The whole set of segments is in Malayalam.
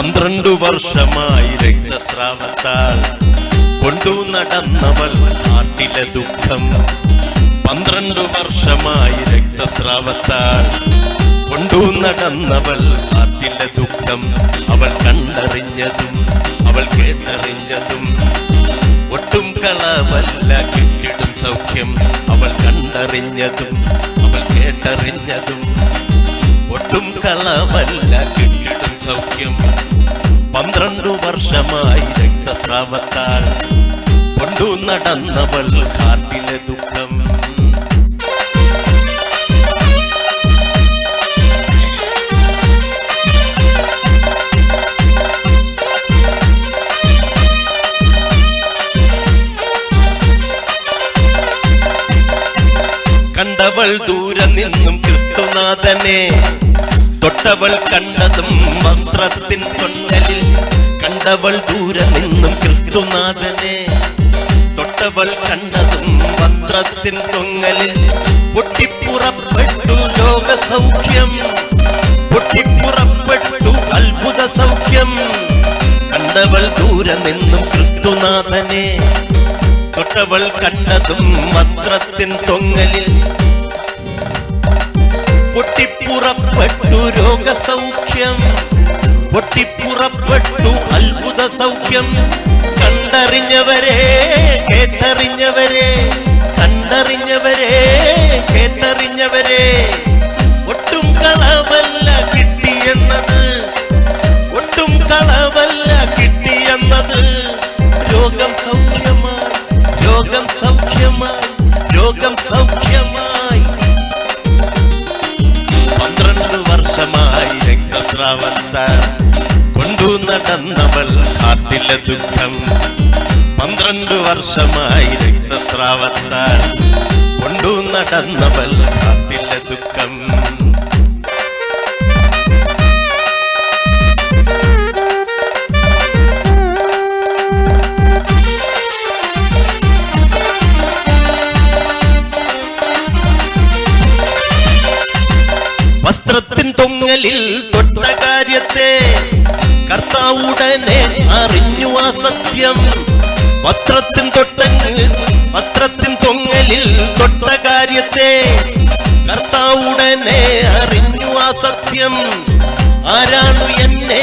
വർഷമായി രക്തസ്രാവത്താൽ കൊണ്ടു നടന്നവൾ നാട്ടിലെ ദുഃഖം. പന്ത്രണ്ടു വർഷമായി രക്തസ്രാവത്താൽ കൊണ്ടു നടന്നവൾ നാട്ടിലെ ദുഃഖം. അവൾ കണ്ടറിഞ്ഞതും അവൾ കേട്ടറിഞ്ഞതും ഒട്ടും കളവല്ല കിട്ടിടും സൗഖ്യം. അവൾ കണ്ടറിഞ്ഞതും അവൾ കേട്ടറിഞ്ഞതും ഒട്ടും കളവല്ല കിട്ടിടും സൗഖ്യം. പന്ത്രണ്ടു വർഷമായി രക്തസ്രാവത്താൽ കൊണ്ടു നടന്നവൾ കാട്ടിലെ ദുഃഖം. കണ്ടവൾ ദൂരെ നിന്നും ക്രിസ്തുനാഥനെ തൊട്ടവൾ കണ്ടതും വസ്ത്രത്തിൻ കൊണ്ടലിൽ കണ്ടവൾ ദൂരെ നിന്നും ക്രിസ്തുനാഥനെ. തൊട്ടവൾ കണ്ടതും വസ്ത്രത്തിൻ തൊങ്ങലിൽ പൊട്ടിപ്പുറപ്പെട്ടു ലോക സൗഖ്യം പൊട്ടിപ്പുറപ്പെട്ടു അത്ഭുത സൗഖ്യം. കണ്ടവൾ ദൂരെ നിന്നും ക്രിസ്തുനാഥനെ. തൊട്ടവൾ കണ്ടതും വസ്ത്രത്തിൻ തൊങ്ങലിൽ പൊട്ടിപ്പുറപ്പെട്ടു രോഗസൗഖ്യം. പൊട്ടിപ്പുറപ്പെട്ടു അത്ഭുത സൗഖ്യം കണ്ടറിഞ്ഞവരെ കേട്ടറിഞ്ഞവരെ. കണ്ടറിഞ്ഞവരെ കേട്ടറിഞ്ഞവരെ. രക്തസ്രാവത്താൽ കൊണ്ടു നടന്നവൾ കാട്ടിലെ ദുഃഖം. പന്ത്രണ്ട് വർഷമായി രക്തസ്രാവത്താൽ കൊണ്ടു നടന്നവൾ കാട്ടിലെ ദുഃഖം. വസ്ത്രത്തിൻ തൊങ്ങലിൽ തൊട്ട കാര്യത്തെ കർത്താവുടനെ അറിഞ്ഞു ആ സത്യം. വസ്ത്രത്തിൻ തൊട്ടങ്ങ് വസ്ത്രത്തിൻ തൊങ്ങലിൽ തൊട്ട കാര്യത്തെ കർത്താവുടനെ അറിഞ്ഞു ആ സത്യം. ആരാണു എന്നെ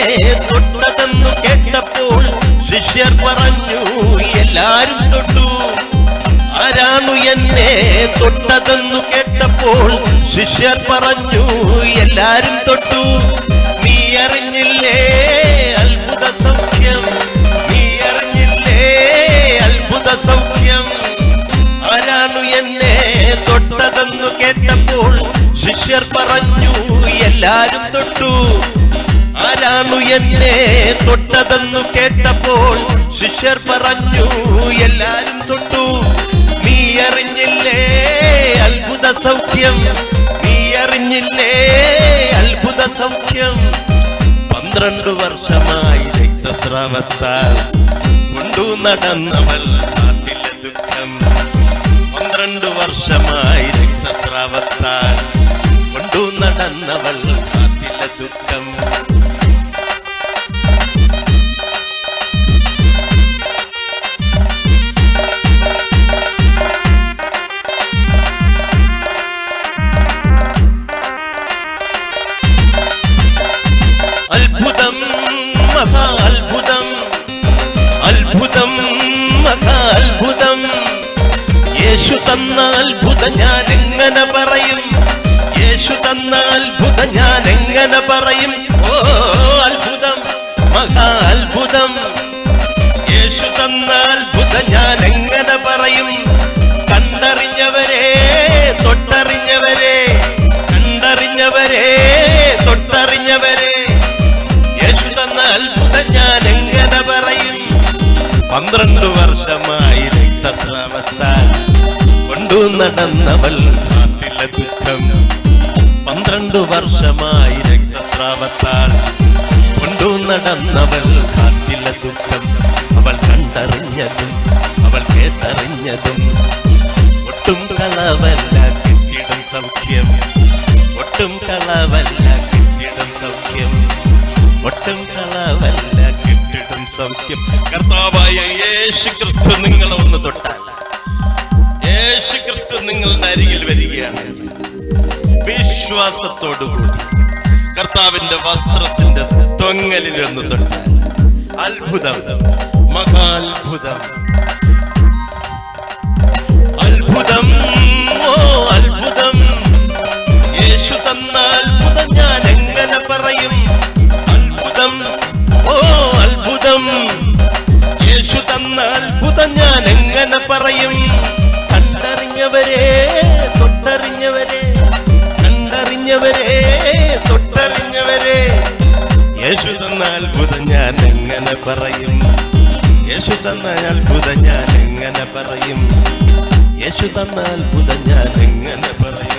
തൊട്ടതെന്ന് കേട്ടപ്പോൾ ശിഷ്യർ പറഞ്ഞു എല്ലാരും തൊട്ടു. ആരാണു എന്നെ തൊട്ടതെന്നു കേട്ടപ്പോൾ ശിഷ്യർ പറഞ്ഞു എല്ലാരും തൊട്ടു. അറിഞ്ഞില്ലേ അത്ഭുത സൗഖ്യം? നീ അറിഞ്ഞില്ലേ അത്ഭുത സൗഖ്യം? ആരാണു എന്നെ തൊട്ടതെന്നു കേട്ടപ്പോൾ ശിഷ്യർ പറഞ്ഞു എല്ലാരും തൊട്ടു. ആരാണു എന്നെ തൊട്ടതെന്നു കേട്ടപ്പോൾ ശിഷ്യർ പറഞ്ഞു എല്ലാരും തൊട്ടു. നീ അറിഞ്ഞില്ലേ അത്ഭുത സൗഖ്യം? നീ അറിഞ്ഞില്ലേ അത്ഭുത സൗഖ്യം? പന്ത്രണ്ട് വർഷമായി രക്തസ്രാവത്താൽ കൊണ്ടു നടന്നവൾ നാട്ടിലെ ദുഃഖം. പന്ത്രണ്ട് വർഷമായി രക്തസ്രാവത്താൽ കൊണ്ടു നടന്നവൾ നാട്ടിലെ ദുഃഖം. യേശു തന്ന അത്ഭുതം ഞാൻ എങ്ങനെ പറയും? യേശു തന്ന അത്ഭുത ഞാൻ എങ്ങനെ പറയും? ഓ അത്ഭുതം മഹാ അത്ഭുതം യേശു തന്ന അത്ഭുത ഞാൻ എങ്ങനെ പറയും? കണ്ടറിഞ്ഞവരെ തൊട്ടറിഞ്ഞവരെ കണ്ടറിഞ്ഞവരെ തൊട്ടറിഞ്ഞവരെ. യേശു തന്ന അത്ഭുത ഞാൻ എങ്ങനെ പറയും? പന്ത്രണ്ട് നടന്നവൾ നാട്ടിലെ ദുഃഖം. പന്ത്രണ്ട് വർഷമായി രക്തസ്രാവത്താൽ കൊണ്ടു നടന്നവൾ കാട്ടിലെ ദുഃഖം. അവൾ കണ്ടറിഞ്ഞതും അവൾ കേട്ടറിഞ്ഞതും. ഒട്ടും കളവല്ല കെട്ടിടം സൗഖ്യം. ഒട്ടും കളവല്ല കെട്ടിടം സൗഖ്യം. ഒട്ടും കളവല്ല കെട്ടിടം സൗഖ്യം. കർത്താവായ യേശു ക്രിസ്തു നിങ്ങളെ ഒന്ന് തൊട്ടാൽ യേശു ക്രിസ്തു നിങ്ങളുടെ അരികിൽ വരികയാണ്. വിശ്വാസത്തോടുകൂടി കർത്താവിന്റെ വസ്ത്രത്തിന്റെ തൊങ്ങലിൽ ഒന്ന് തൊട്ട്. അത്ഭുതം. മഹാത്ഭുതം. തന്ന അത്ഭുതം ഞാൻ എങ്ങനെ പറയും? യേശു തന്ന അത്ഭുതം ഞാൻ എങ്ങനെ പറയും?